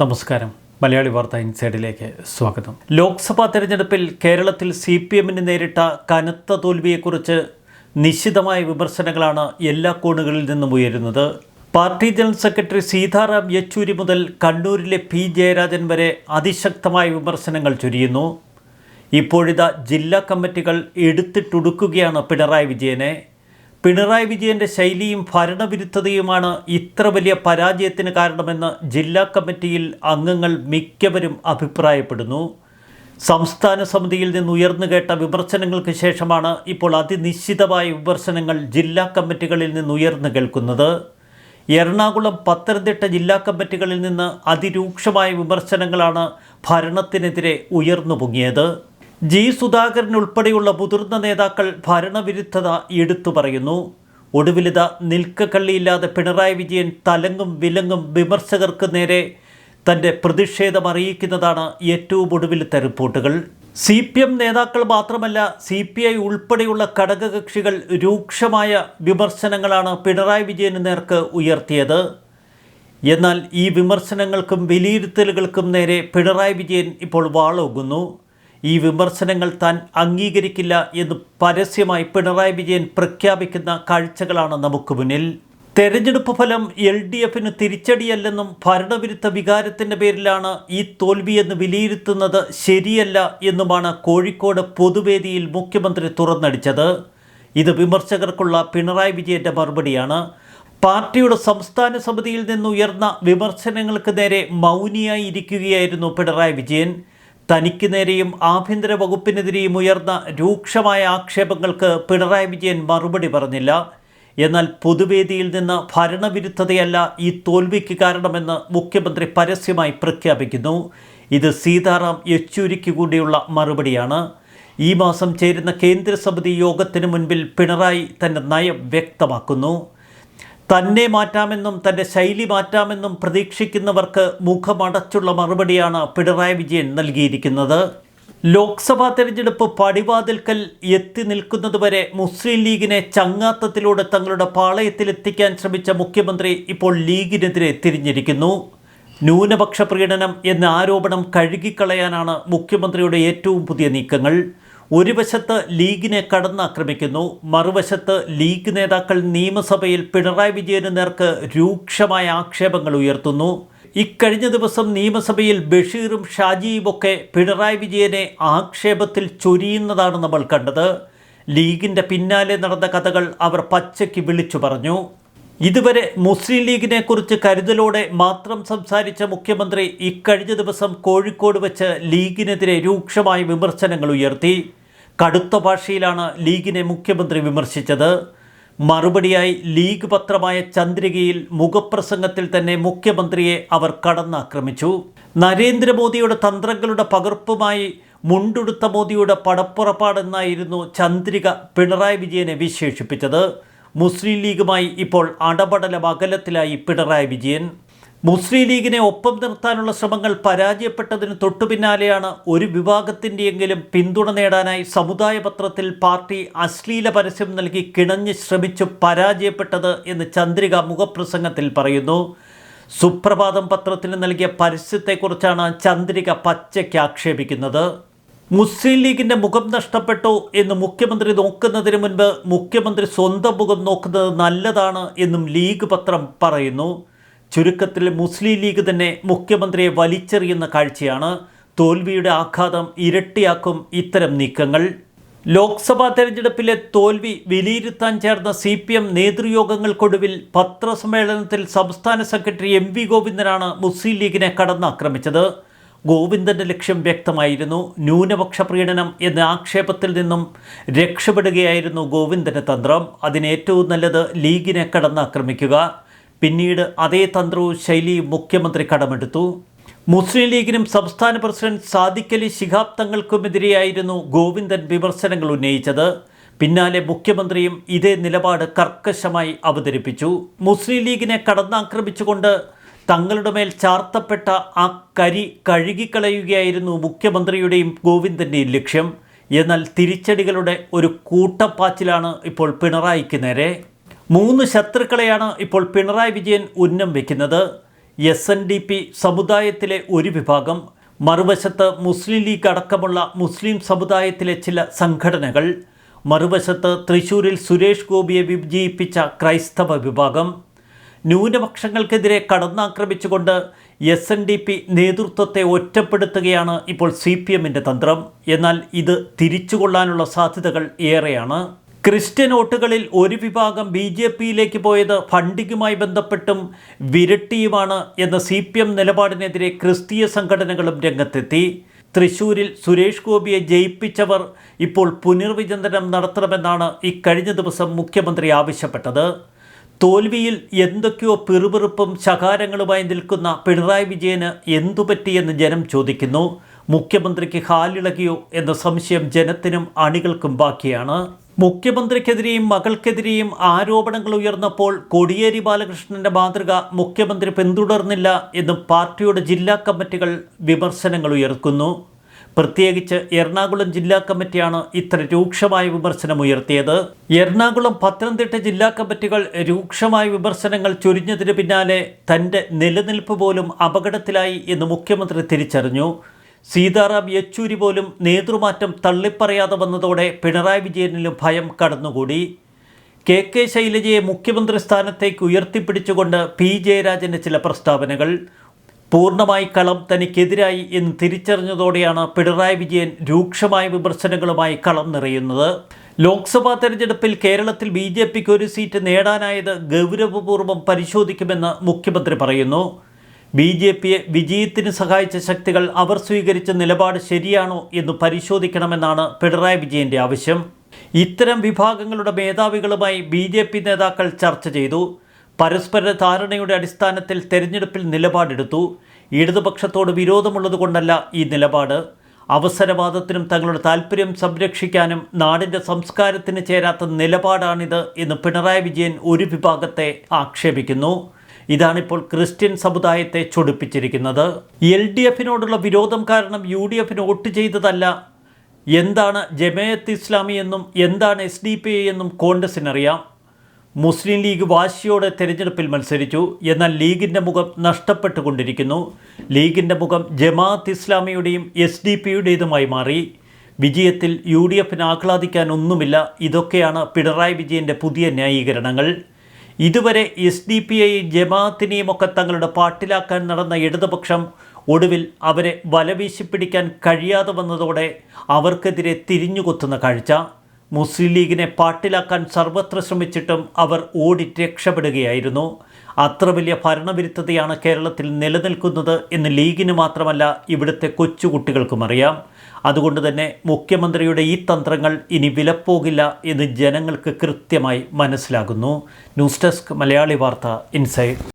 നമസ്കാരം. മലയാളി വാർത്ത ഇൻസൈഡിലേക്ക് സ്വാഗതം. ലോക്സഭാ തെരഞ്ഞെടുപ്പിൽ കേരളത്തിൽ സി പി എമ്മിന് നേരിട്ട കനത്ത തോൽവിയെക്കുറിച്ച് നിശിതമായ വിമർശനങ്ങളാണ് എല്ലാ കോണുകളിൽ നിന്നും ഉയരുന്നത്. Party general secretary Sitaram Yechury മുതൽ കണ്ണൂരിലെ പി ജയരാജൻ വരെ അതിശക്തമായ വിമർശനങ്ങൾ ചൊരിയുന്നു. ഇപ്പോഴിതാ ജില്ലാ കമ്മിറ്റികൾ എടുത്തിട്ടുടുക്കുകയാണ് പിണറായി വിജയനെ. പിണറായി വിജയന്റെ ശൈലിയും ഭരണവിരുദ്ധതയുമാണ് ഇത്ര വലിയ പരാജയത്തിന് കാരണമെന്ന് ജില്ലാ കമ്മിറ്റിയിൽ അംഗങ്ങൾ മിക്കവരും അഭിപ്രായപ്പെടുന്നു. സംസ്ഥാന സമിതിയിൽ നിന്ന് ഉയർന്നു കേട്ട വിമർശനങ്ങൾക്ക് ശേഷമാണ് ഇപ്പോൾ അതിനിശ്ചിതമായ വിമർശനങ്ങൾ ജില്ലാ കമ്മിറ്റികളിൽ നിന്ന് ഉയർന്നു കേൾക്കുന്നത്. എറണാകുളം പത്തനംതിട്ട ജില്ലാ കമ്മിറ്റികളിൽ നിന്ന് അതിരൂക്ഷമായ വിമർശനങ്ങളാണ് ഭരണത്തിനെതിരെ ഉയർന്നു പൊങ്ങിയത്. ജി സുധാകരൻ ഉൾപ്പെടെയുള്ള മുതിർന്ന നേതാക്കൾ ഭരണവിരുദ്ധത എടുത്തു പറയുന്നു. ഒടുവിലിത നിൽക്കക്കള്ളിയില്ലാതെ പിണറായി വിജയൻ തലങ്ങും വിലങ്ങും വിമർശകർക്ക് നേരെ തന്റെ പ്രതിഷേധം അറിയിക്കുന്നതാണ് ഏറ്റവും ഒടുവിലത്തെ റിപ്പോർട്ടുകൾ. സി പി എം നേതാക്കൾ മാത്രമല്ല സി പി ഐ ഉൾപ്പെടെയുള്ള ഘടകകക്ഷികൾ രൂക്ഷമായ വിമർശനങ്ങളാണ് പിണറായി വിജയന് നേർക്ക് ഉയർത്തിയത്. എന്നാൽ ഈ വിമർശനങ്ങൾക്കും വിലയിരുത്തലുകൾക്കും നേരെ പിണറായി വിജയൻ ഇപ്പോൾ വാളോങ്ങുന്നു ഈ വിമർശനങ്ങൾ താൻ അംഗീകരിക്കില്ല എന്ന് പരസ്യമായി പിണറായി വിജയൻ പ്രഖ്യാപിക്കുന്ന കാഴ്ചകളാണ് നമുക്ക് മുന്നിൽ. തെരഞ്ഞെടുപ്പ് ഫലം എൽ ഡി എഫിന് തിരിച്ചടിയല്ലെന്നും ഭരണവിരുദ്ധ വികാരത്തിന്റെ പേരിലാണ് ഈ തോൽവിയെന്ന് വിലയിരുത്തുന്നത് ശരിയല്ല എന്നുമാണ് കോഴിക്കോട് പൊതുവേദിയിൽ മുഖ്യമന്ത്രി തുറന്നടിച്ചത്. ഇത് വിമർശകർക്കുള്ള പിണറായി വിജയന്റെ മറുപടിയാണ്. പാർട്ടിയുടെ സംസ്ഥാന സമിതിയിൽ നിന്നുയർന്ന വിമർശനങ്ങൾക്ക് നേരെ മൗനിയായി ഇരിക്കുകയായിരുന്നു പിണറായി വിജയൻ. തനിക്ക് നേരെയും ആഭ്യന്തര വകുപ്പിനെതിരെയും ഉയർന്ന രൂക്ഷമായ ആക്ഷേപങ്ങൾക്ക് പിണറായി വിജയൻ മറുപടി പറഞ്ഞില്ല. എന്നാൽ പൊതുവേദിയിൽ നിന്ന് ഭരണവിരുദ്ധതയല്ല ഈ തോൽവിക്ക് കാരണമെന്ന് മുഖ്യമന്ത്രി പരസ്യമായി പ്രഖ്യാപിക്കുന്നു. ഇത് സീതാറാം യെച്ചൂരിക്ക് കൂടിയുള്ള മറുപടിയാണ്. ഈ മാസം ചേരുന്ന കേന്ദ്രസമിതി യോഗത്തിന് മുൻപിൽ പിണറായി തന്റെ നയം വ്യക്തമാക്കുന്നു. തന്നെ മാറ്റാമെന്നും തന്റെ ശൈലി മാറ്റാമെന്നും പ്രതീക്ഷിക്കുന്നവർക്ക് മുഖമടച്ചുള്ള മറുപടിയാണ് പിണറായി വിജയൻ നൽകിയിരിക്കുന്നത്. ലോക്സഭാ തെരഞ്ഞെടുപ്പ് പടിവാതിൽക്കൽ എത്തി നിൽക്കുന്നതുവരെ മുസ്ലിം ലീഗിനെ ചങ്ങാത്തത്തിലൂടെ തങ്ങളുടെ പാളയത്തിലെത്തിക്കാൻ ശ്രമിച്ച മുഖ്യമന്ത്രി ഇപ്പോൾ ലീഗിനെതിരെ തിരിഞ്ഞിരിക്കുന്നു. ന്യൂനപക്ഷ പ്രീണനം എന്ന ആരോപണം കഴുകിക്കളയാനാണ് മുഖ്യമന്ത്രിയുടെ ഏറ്റവും പുതിയ നീക്കങ്ങൾ. ഒരു വശത്ത് ലീഗിനെ കടന്നാക്രമിക്കുന്നു മറുവശത്ത് ലീഗ് നേതാക്കൾ നിയമസഭയിൽ പിണറായി വിജയന് നേർക്ക് രൂക്ഷമായ ആക്ഷേപങ്ങൾ ഉയർത്തുന്നു. ഇക്കഴിഞ്ഞ ദിവസം നിയമസഭയിൽ ബഷീറും ഷാജിയുമൊക്കെ പിണറായി വിജയനെ ആക്ഷേപത്തിൽ ചൊരിയുന്നതാണ് നമ്മൾ കണ്ടത്. ലീഗിന്റെ പിന്നാലെ നടന്ന കഥകൾ അവർ പച്ചയ്ക്ക് വിളിച്ചു പറഞ്ഞു. ഇതുവരെ മുസ്ലിം ലീഗിനെ കുറിച്ച് കരുതലോടെ മാത്രം സംസാരിച്ച മുഖ്യമന്ത്രി ഇക്കഴിഞ്ഞ ദിവസം കോഴിക്കോട് വെച്ച് ലീഗിനെതിരെ രൂക്ഷമായ വിമർശനങ്ങൾ ഉയർത്തി. കടുത്ത ഭാഷയിലാണ് ലീഗിനെ മുഖ്യമന്ത്രി വിമർശിച്ചത്. മറുപടിയായി ലീഗ് പത്രമായ ചന്ദ്രികയിൽ മുഖപ്രസംഗത്തിൽ തന്നെ മുഖ്യമന്ത്രിയെ അവർ കടന്നാക്രമിച്ചു. നരേന്ദ്രമോദിയുടെ തന്ത്രങ്ങളുടെ പകർപ്പുമായി മുണ്ടുടുത്ത മോദിയുടെ പടപ്പുറപ്പാടെന്നായിരുന്നു ചന്ദ്രിക പിണറായി വിജയനെ വിശേഷിപ്പിച്ചത്. മുസ്ലിം ലീഗുമായി ഇപ്പോൾ അടപടലം അകലത്തിലായി പിണറായി വിജയൻ. മുസ്ലിം ലീഗിനെ ഒപ്പം നിർത്താനുള്ള ശ്രമങ്ങൾ പരാജയപ്പെട്ടതിന് തൊട്ടുപിന്നാലെയാണ് ഒരു വിഭാഗത്തിന്റെയെങ്കിലും പിന്തുണ നേടാനായി സമുദായ പത്രത്തിൽ പാർട്ടി അശ്ലീല പരസ്യം നൽകി കിണഞ്ഞ് ശ്രമിച്ചു പരാജയപ്പെട്ടത് എന്ന് ചന്ദ്രിക മുഖപ്രസംഗത്തിൽ പറയുന്നു. സുപ്രഭാതം പത്രത്തിന് നൽകിയ പരസ്യത്തെക്കുറിച്ചാണ് ചന്ദ്രിക പച്ചയ്ക്ക് ആക്ഷേപിക്കുന്നത്. മുസ്ലിം ലീഗിന്റെ മുഖം നഷ്ടപ്പെട്ടു എന്ന് മുഖ്യമന്ത്രി നോക്കുന്നതിന് മുൻപ് മുഖ്യമന്ത്രി സ്വന്തം മുഖം നോക്കുന്നത് നല്ലതാണ് എന്നും ലീഗ് പത്രം പറയുന്നു. ചുരുക്കത്തിൽ മുസ്ലിം ലീഗ് തന്നെ മുഖ്യമന്ത്രിയെ വലിച്ചെറിയുന്ന കാഴ്ചയാണ്. തോൽവിയുടെ ആഘാതം ഇരട്ടിയാക്കും ഇത്തരം നീക്കങ്ങൾ. ലോക്സഭാ തെരഞ്ഞെടുപ്പിലെ തോൽവി വിലയിരുത്താൻ ചേർന്ന സി പി എം നേതൃയോഗങ്ങൾക്കൊടുവിൽ പത്രസമ്മേളനത്തിൽ സംസ്ഥാന സെക്രട്ടറി എം വി ഗോവിന്ദനാണ് മുസ്ലിം ലീഗിനെ കടന്നാക്രമിച്ചത്. ഗോവിന്ദന്റെ ലക്ഷ്യം വ്യക്തമായിരുന്നു. ന്യൂനപക്ഷ പ്രീണനം എന്ന ആക്ഷേപത്തിൽ നിന്നും രക്ഷപ്പെടുകയായിരുന്നു ഗോവിന്ദന്റെ തന്ത്രം. അതിന് ഏറ്റവും നല്ലത് ലീഗിനെ കടന്നാക്രമിക്കുക. പിന്നീട് അതേ തന്ത്രവും ശൈലിയും മുഖ്യമന്ത്രി കടമെടുത്തു. മുസ്ലിം ലീഗിനും സംസ്ഥാന പ്രസിഡന്റ് സാദിഖലി ശിഹാബ് തങ്ങൾക്കുമെതിരെയായിരുന്നു ഗോവിന്ദൻ വിമർശനങ്ങൾ ഉന്നയിച്ചത്. പിന്നാലെ മുഖ്യമന്ത്രിയും ഇതേ നിലപാട് കർക്കശമായി അവതരിപ്പിച്ചു. മുസ്ലിം ലീഗിനെ കടന്നാക്രമിച്ചുകൊണ്ട് തങ്ങളുടെ മേൽ ചാർത്തപ്പെട്ട ആ കരി കഴുകിക്കളയുകയായിരുന്നു മുഖ്യമന്ത്രിയുടെയും ഗോവിന്ദന്റെയും ലക്ഷ്യം. എന്നാൽ തിരിച്ചടികളുടെ ഒരു കൂട്ടപ്പാച്ചിലാണ് ഇപ്പോൾ പിണറായിക്ക് നേരെ. മൂന്ന് ശത്രുക്കളെയാണ് ഇപ്പോൾ പിണറായി വിജയൻ ഉന്നം വയ്ക്കുന്നത് എസ് എൻ ഡി പി സമുദായത്തിലെ ഒരു വിഭാഗം. മറുവശത്ത് മുസ്ലിം ലീഗ് അടക്കമുള്ള മുസ്ലിം സമുദായത്തിലെ ചില സംഘടനകൾ. മറുവശത്ത് തൃശൂരിൽ സുരേഷ് ഗോപിയെ വിജയിപ്പിച്ച ക്രൈസ്തവ വിഭാഗം. ന്യൂനപക്ഷങ്ങൾക്കെതിരെ കടന്നാക്രമിച്ചുകൊണ്ട് എസ് എൻ ഡി പി നേതൃത്വത്തെ ഒറ്റപ്പെടുത്തുകയാണ് ഇപ്പോൾ സി പി എമ്മിന്റെ തന്ത്രം. എന്നാൽ ഇത് തിരിച്ചുകൊള്ളാനുള്ള സാധ്യതകൾ ഏറെയാണ്. ക്രിസ്ത്യൻ വോട്ടുകളിൽ ഒരു വിഭാഗം ബി ജെ പിയിലേക്ക് പോയത് ഫണ്ടിങ്ങുമായി ബന്ധപ്പെട്ടും വിരട്ടിയുമാണ് എന്ന സി പി എം നിലപാടിനെതിരെ ക്രിസ്തീയ സംഘടനകളും രംഗത്തെത്തി. തൃശൂരിൽ സുരേഷ് ഗോപിയെ ജയിപ്പിച്ചവർ ഇപ്പോൾ പുനർവിചിന്തനം നടത്തണമെന്നാണ് ഇക്കഴിഞ്ഞ ദിവസം മുഖ്യമന്ത്രി ആവശ്യപ്പെട്ടത്. തോൽവിയിൽ എന്തൊക്കെയോ പിറുപിറുപ്പും ശകാരങ്ങളുമായി നിൽക്കുന്ന പിണറായി വിജയന് എന്തുപറ്റിയെന്ന് ജനം ചോദിക്കുന്നു. മുഖ്യമന്ത്രിക്ക് ഹാലിളകിയോ എന്ന സംശയം ജനത്തിനും അണികൾക്കും ബാക്കിയാണ്. മുഖ്യമന്ത്രിക്കെതിരെയും മകൾക്കെതിരെയും ആരോപണങ്ങൾ ഉയർന്നപ്പോൾ കോടിയേരി ബാലകൃഷ്ണന്റെ മാതൃക മുഖ്യമന്ത്രി പിന്തുടർന്നില്ല എന്നും പാർട്ടിയുടെ ജില്ലാ കമ്മിറ്റികൾ വിമർശനങ്ങൾ ഉയർക്കുന്നു പ്രത്യേകിച്ച് എറണാകുളം ജില്ലാ കമ്മിറ്റിയാണ് ഇത്ര രൂക്ഷമായ വിമർശനമുയർത്തിയത് എറണാകുളം പത്തനംതിട്ട ജില്ലാ കമ്മിറ്റികൾ രൂക്ഷമായ വിമർശനങ്ങൾ ചൊരിഞ്ഞതിന് പിന്നാലെ തന്റെ നിലനിൽപ്പ് പോലും അപകടത്തിലായി എന്ന് മുഖ്യമന്ത്രി തിരിച്ചറിഞ്ഞു. സീതാറാം യെച്ചൂരി പോലും നേതൃമാറ്റം തള്ളിപ്പറയാതെ വന്നതോടെ പിണറായി വിജയനിലും ഭയം കടന്നുകൂടി. കെ കെ ശൈലജയെ മുഖ്യമന്ത്രി സ്ഥാനത്തേക്ക് ഉയർത്തിപ്പിടിച്ചുകൊണ്ട് പി ജയരാജന്റെ ചില പ്രസ്താവനകൾ. പൂർണമായി കളം തനിക്കെതിരായി എന്ന് തിരിച്ചറിഞ്ഞതോടെയാണ് പിണറായി വിജയൻ രൂക്ഷമായ വിമർശനങ്ങളുമായി കളം നിറയുന്നത്. ലോക്സഭാ തെരഞ്ഞെടുപ്പിൽ കേരളത്തിൽ ബി ജെ പിക്ക് ഒരു സീറ്റ് നേടാനായത് ഗൗരവപൂർവം പരിശോധിക്കുമെന്ന് മുഖ്യമന്ത്രി പറയുന്നു. ബി ജെ പിയെ വിജയത്തിന് സഹായിച്ച ശക്തികൾ അവർ സ്വീകരിച്ച നിലപാട് ശരിയാണോ എന്ന് പരിശോധിക്കണമെന്നാണ് പിണറായി വിജയന്റെ ആവശ്യം. ഇത്തരം വിഭാഗങ്ങളുടെ മേധാവികളുമായി ബി നേതാക്കൾ ചർച്ച ചെയ്തു. പരസ്പര ധാരണയുടെ അടിസ്ഥാനത്തിൽ തെരഞ്ഞെടുപ്പിൽ നിലപാടെടുത്തു. ഇടതുപക്ഷത്തോട് വിരോധമുള്ളതുകൊണ്ടല്ല ഈ നിലപാട്. അവസരവാദത്തിനും തങ്ങളുടെ താല്പര്യം സംരക്ഷിക്കാനും നാടിന്റെ സംസ്കാരത്തിന് ചേരാത്ത നിലപാടാണിത് എന്ന് പിണറായി വിജയൻ ഒരു വിഭാഗത്തെ ആക്ഷേപിക്കുന്നു. ഇതാണിപ്പോൾ ക്രിസ്ത്യൻ സമുദായത്തെ ചൊടിപ്പിച്ചിരിക്കുന്നത്. എൽ ഡി എഫിനോടുള്ള വിരോധം കാരണം യു ഡി എഫിന് വോട്ട് ചെയ്തതല്ല. എന്താണ് ജമയത്ത് ഇസ്ലാമി എന്നും എന്താണ് എസ് ഡി പി എന്നും കോൺഗ്രസിനറിയാം. മുസ്ലിം ലീഗ് വാശിയോടെ തെരഞ്ഞെടുപ്പിൽ മത്സരിച്ചു. എന്നാൽ ലീഗിന്റെ മുഖം നഷ്ടപ്പെട്ടുകൊണ്ടിരിക്കുന്നു. ലീഗിന്റെ മുഖം ജമാഅത്ത് ഇസ്ലാമിയുടെയും എസ് ഡി പിയുടേതുമായി മാറി. വിജയത്തിൽ യു ഡി എഫിന് ആഹ്ലാദിക്കാൻ ഒന്നുമില്ല ഇതൊക്കെയാണ് പിണറായി വിജയന്റെ പുതിയ ന്യായീകരണങ്ങൾ. ഇതുവരെ എസ് ഡി പി ഐ ജമാഅത്തിനെയും ഒക്കെ തങ്ങളുടെ പാട്ടിലാക്കാൻ നടന്ന ഇടതുപക്ഷം ഒടുവിൽ അവരെ വലവീശിപ്പിടിക്കാൻ കഴിയാതെ വന്നതോടെ അവർക്കെതിരെ തിരിഞ്ഞുകൊത്തുന്ന കാഴ്ച. മുസ്ലിം ലീഗിനെ പാട്ടിലാക്കാൻ സർവത്ര ശ്രമിച്ചിട്ടും അവർ ഓടി രക്ഷപ്പെടുകയായിരുന്നു. അത്ര വലിയ ഭരണവിരുദ്ധതയാണ് കേരളത്തിൽ നിലനിൽക്കുന്നത് എന്ന് ലീഗിന് മാത്രമല്ല ഇവിടുത്തെ കൊച്ചുകുട്ടികൾക്കും അറിയാം. അതുകൊണ്ട് തന്നെ മുഖ്യമന്ത്രിയുടെ ഈ തന്ത്രങ്ങൾ ഇനി വിലപ്പോകില്ല എന്ന് ജനങ്ങൾക്ക് കൃത്യമായി മനസ്സിലാകുന്നു. ന്യൂസ് ഡെസ്ക് മലയാളി വാർത്ത ഇൻസൈഡ്